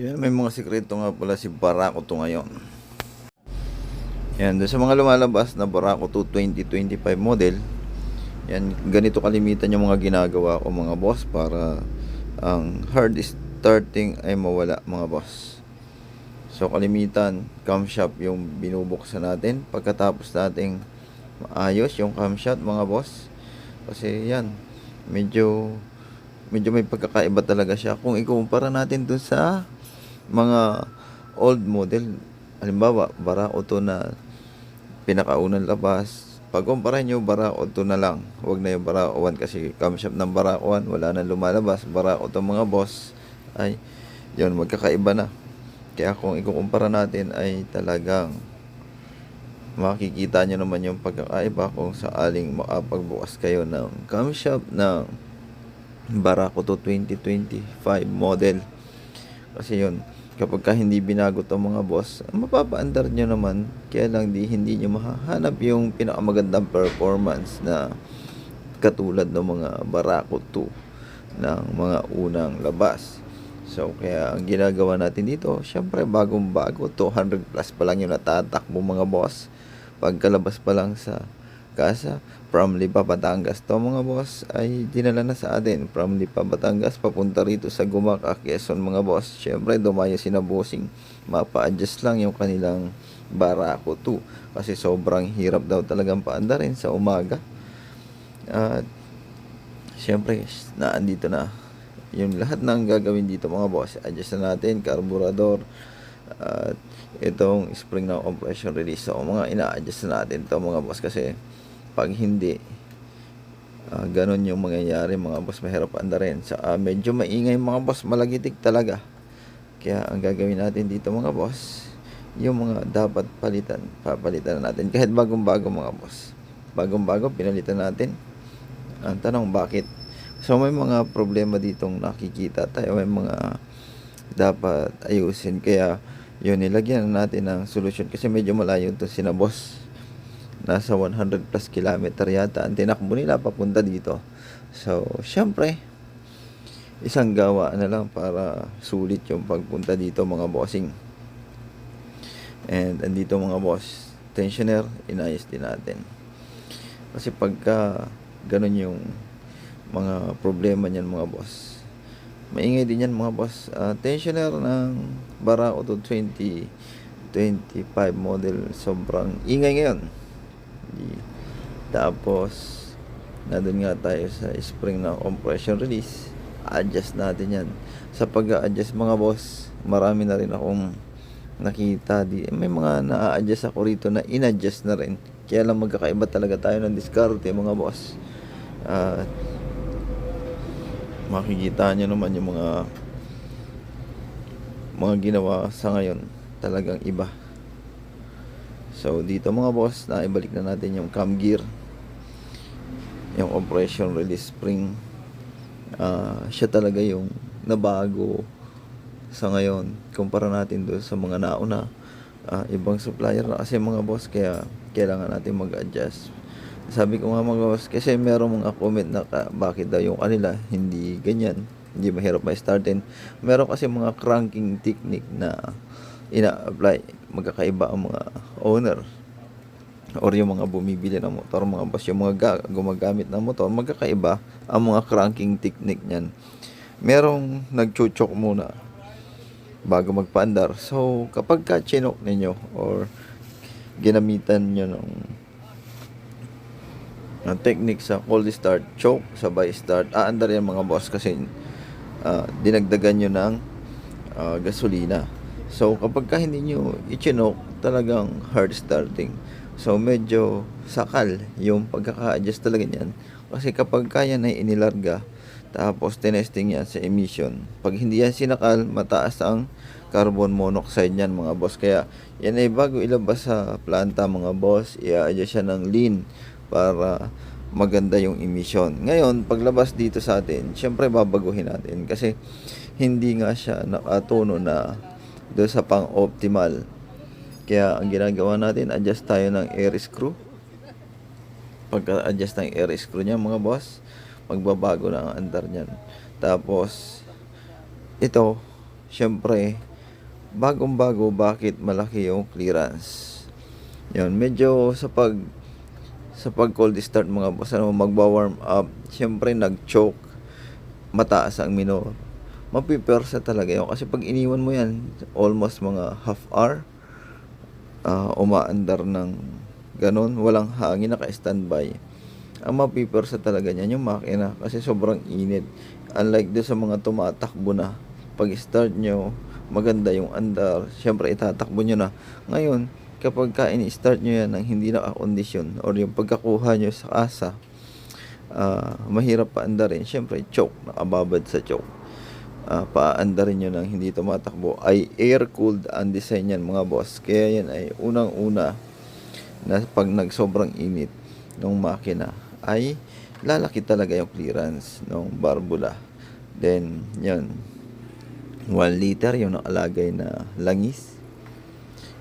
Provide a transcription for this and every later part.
Yan, may mga sikreto nga pala si Barako to ngayon. Yan, sa mga lumalabas na Barako 2 2025 model, yan, ganito kalimitan yung mga ginagawa ko mga boss para ang hard starting ay mawala mga boss. So kalimitan, camshaft yung binubuksan natin pagkatapos nating maayos yung camshaft mga boss. Kasi yan, medyo medyo may pagkakaiba talaga siya kung ikumpara natin dun sa mga old model. Halimbawa, Barako to na pinakaunang labas. Pag kumpara nyo, Barako to na lang. Huwag na yung Barako 1 kasi camshaft ng Barako 1, wala na lumalabas. Barako to mga boss, ay yun, magkakaiba na. Kaya kung ikukumpara natin ay talagang makikita nyo naman yung pagkakaiba kung saaling makapagbukas kayo ng camshaft ng Barako to 2025 model. Kasi yun, kapag ka hindi binago to mga boss, mapapaandar nyo naman. Kaya lang di hindi nyo mahahanap yung pinakamagandang performance na katulad ng mga Barako 2 ng mga unang labas. So, kaya ang ginagawa natin dito, syempre bagong bago, 200 plus pa lang yung natatakbo mga boss. Pagkalabas pa lang sa kasa, from Lipa, Batangas to mga boss, ay dinala na sa atin. From Lipa, Batangas, papunta rito sa Gumaca, Quezon mga boss. Syempre, dumayo si na bossing. Mapa-adjust lang yung kanilang Barako 2. Kasi sobrang hirap daw talagang paandarin sa umaga. At, syempre, naandito na yung lahat ng gagawin dito mga boss adjust na natin carburetor at itong spring ng compression release so mga ina-adjust na natin to mga boss kasi pag hindi ah, ganun yung mangyayari mga boss. Mahirap andarin sa ah, medyo maingay mga boss. Malagitik talaga. Kaya ang gagawin natin dito mga boss yung mga dapat palitan papalitan na natin. Kahit bagong bago mga boss. Bagong bago pinalitan natin. Ang tanong bakit? So may mga problema ditong nakikita tayo, may mga dapat ayusin. Kaya yun, nilagyan na natin ng solusyon. Kasi medyo malayo to sinabos. Nasa 100 plus kilometer yata ang tinakbo nila papunta dito. So, syempre, isang gawa na lang para sulit yung pagpunta dito mga bossing. And andito mga boss, tensioner, inayos din natin. Kasi pagka ganun yung mga problema niyan mga boss. Maingay din yan mga boss. Uh, tensioner ng Barao to 2025 model sobrang ingay ngayon. Di, tapos nandun nga tayo sa spring na compression release. Adjust natin yan. Sa pag-adjust mga boss, marami na rin akong nakita di may mga na-adjust ako rito na in-adjust na rin. Kaya lang magkakaiba talaga tayo ng diskarte mga boss. Uh, makikita nyo naman yung mga mga ginawa sa ngayon talagang iba so dito mga boss na ibalik na natin yung cam gear. Yung operation release spring. Uh, siya talaga yung nabago sa ngayon kumpara natin doon sa mga nauna. Uh, ibang supplier na kasi mga boss kaya kailangan natin mag-adjust. Sabi ko nga mga boss, kasi meron mga comment na ka, bakit daw yung kanila hindi ganyan, hindi mahirap ma-startin. Meron kasi mga cranking technique na ina-apply, magkakaiba ang mga owner or yung mga bumibili ng motor, mga boss, yung mga ga- gumagamit ng motor, magkakaiba ang mga cranking technique niyan. Merong nagchuchok muna bago magpaandar. So, kapag ka-chinok ninyo or ginamitan nyo ng ng technique sa cold start, choke, sabay start. Aandar yan mga boss kasi uh, dinagdagan nyo ng uh, gasolina. So, kapag ka hindi nyo i-chinoke, talagang hard starting. So, medyo sakal yung pagkaka-adjust talaga niyan. Kasi kapag kaya na inilarga, tapos tinesting yan sa emission. Pag hindi yan sinakal, mataas ang carbon monoxide niyan mga boss. Kaya yan ay bago ilabas sa planta mga boss, i-adjust siya ng lean para maganda yung emission. Ngayon, paglabas dito sa atin, syempre babaguhin natin kasi hindi nga siya nakatuno na doon sa pang-optimal. Kaya ang ginagawa natin, adjust tayo ng air screw. Pagka-adjust ng air screw niya mga boss, magbabago na ang andar niyan. Tapos, ito, syempre, bagong bago, bakit malaki yung clearance? Yun, medyo sa pag sa pag cold start mga boss, ano, magwa-warm up, syempre nag-choke, mataas ang minor. Mapipersa talaga yun. Kasi pag iniwan mo yan, almost mga half hour, ah, umaandar ng ganun, walang hangin, naka-standby. Ang mapipersa talaga niyan yung makina kasi sobrang init. Unlike doon sa mga tumatakbo na, pag start nyo, maganda yung andar, syempre itatakbo nyo na. Ngayon, kapag ka ini-start nyo yan ng hindi naka-condition or yung pagkakuha nyo sa asa, ah, mahirap pa andarin. Syempre, choke, nakababad sa choke. Ah, paandarin nyo ng hindi tumatakbo ay air-cooled ang design yan mga boss. Kaya yan ay unang-una na pag nagsobrang init ng makina ay lalaki talaga yung clearance ng barbula. Then, yan. 1 liter yung nakalagay na langis.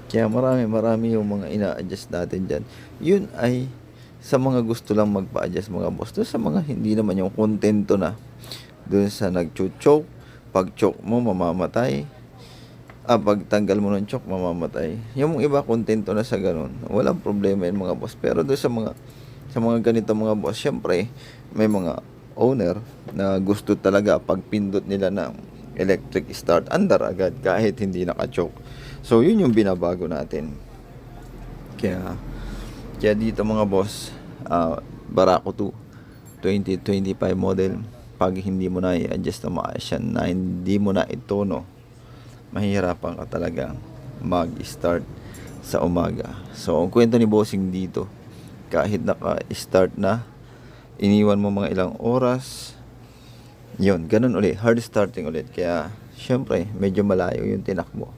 Kaya marami, marami yung mga ina-adjust natin dyan. Yun ay sa mga gusto lang magpa-adjust mga boss. Doon sa mga hindi naman yung kontento na. Doon sa nag-choke, pag choke mo, mamamatay. Ah, pag tanggal mo ng choke, mamamatay. Yung iba kontento na sa ganun. Walang problema yun mga boss. Pero doon sa mga sa mga ganito mga boss, syempre, may mga owner na gusto talaga pag pindot nila ng electric start, andar agad kahit hindi naka-choke. So, yun yung binabago natin. Kaya, kaya dito mga boss, ah, Barako 2, 2025 model, pag hindi mo na i-adjust na maayos yan, na hindi mo na itono, mahihirapan ka talaga mag-start sa umaga. So, ang kwento ni Bossing dito, kahit naka-start na, iniwan mo mga ilang oras, yun, ganun ulit, hard starting ulit. Kaya, syempre, medyo malayo yung tinakbo.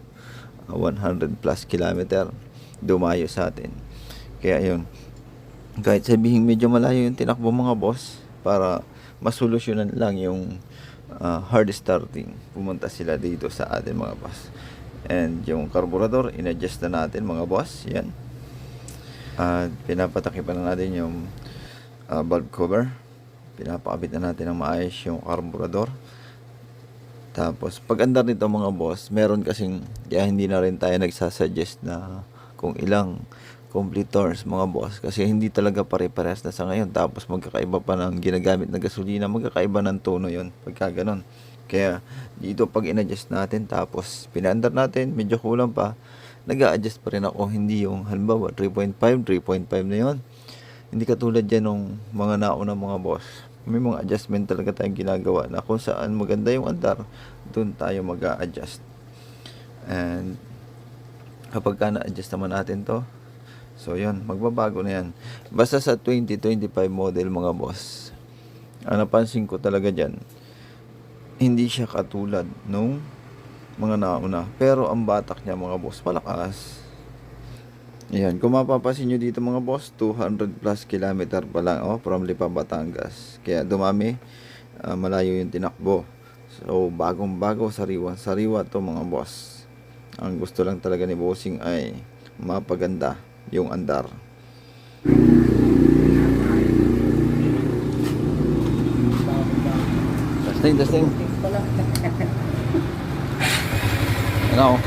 Ah, 100 plus kilometer, dumayo sa atin. Kaya yun, kahit sabihin medyo malayo yung tinakbo mga boss, para masolusyonan lang yung ah, hard starting, pumunta sila dito sa atin mga boss. And yung carburetor, in-adjust na natin mga boss, yan. At pinapatakipan na natin yung ah, valve cover. Pinapakabit na natin ng maayos yung carburetor. Tapos, pag andar nito mga boss, meron kasing, kaya hindi na rin tayo nagsasuggest na kung ilang completors mga boss. Kasi hindi talaga pare-parehas na sa ngayon. Tapos magkakaiba pa ng ginagamit na gasolina, magkakaiba ng tono yon pagka ganon. Kaya dito pag in-adjust natin, tapos pinaandar natin, medyo kulang pa, nag adjust pa rin ako. Hindi yung halimbawa 3.5, 3.5 na yon Hindi katulad yan ng mga nauna mga boss. May mga adjustment talaga tayong ginagawa na kung saan maganda yung andar, doon tayo mag adjust And kapag ka na-adjust naman natin to, so yun, magbabago na yan. Basta sa 2025 model mga boss, ang napansin ko talaga dyan, hindi siya katulad nung mga nauna. Pero ang batak niya mga boss, malakas. Yan, kung mapapansin nyo dito mga boss, 200 plus kilometer pa lang oh, from Lipa, Batangas. Kaya dumami, ah, malayo yung tinakbo. So, bagong bago, sariwa, sariwa to mga boss. Ang gusto lang talaga ni Bossing ay mapaganda yung andar. Testing, testing. Ano?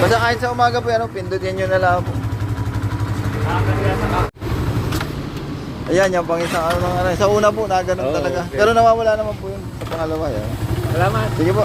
Basta kahit sa umaga po yan, oh, pindutin nyo na lang po. Ayan, yung pang isang ano ng ano. Sa una po, na ganun Oo, talaga. okay. Pero nawawala naman po yun sa pangalawa. Yan. Salamat. Sige po.